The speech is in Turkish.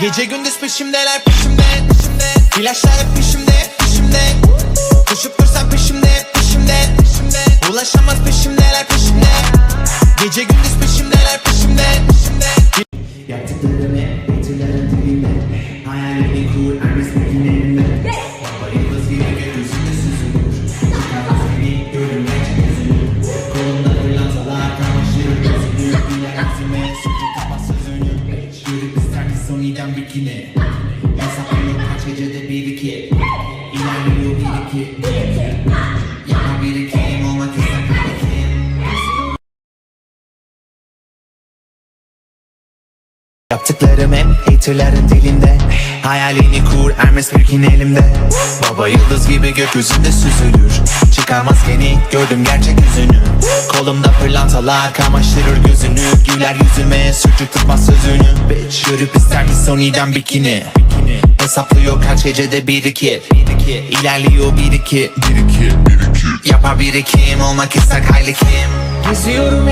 Gece gündüz peşimdeler peşimde peşimde. İlaçlar hep peşimde peşimde. Koşup dursan peşimde peşimde Ulaşamaz peşimdeler peşimde. Gece gündüz peşimdeler peşimde peşimde soniden bikini. Hesaplıyor kaç gecede bir iki. İlerliyor bir iki. İster bir iki. Yaptıklarım hep haterların dilinde. Hayalini kur Hermes Birkin elimde Baba yıldız gibi gökyüzünde süzülür. Çıkarmaz beni gördüm gerçek yüzünü. Kolumda pırlantalar kamaştırır gözünü. Güler yüzüme sürtük tutmaz sözünü. Bitch Görüp ister ki Sony'den bikini? Hesaplıyor kaç gecede bir iki. İlerliyor bir iki. Yapar bir iki olmak ister hayli kim? Geziyorum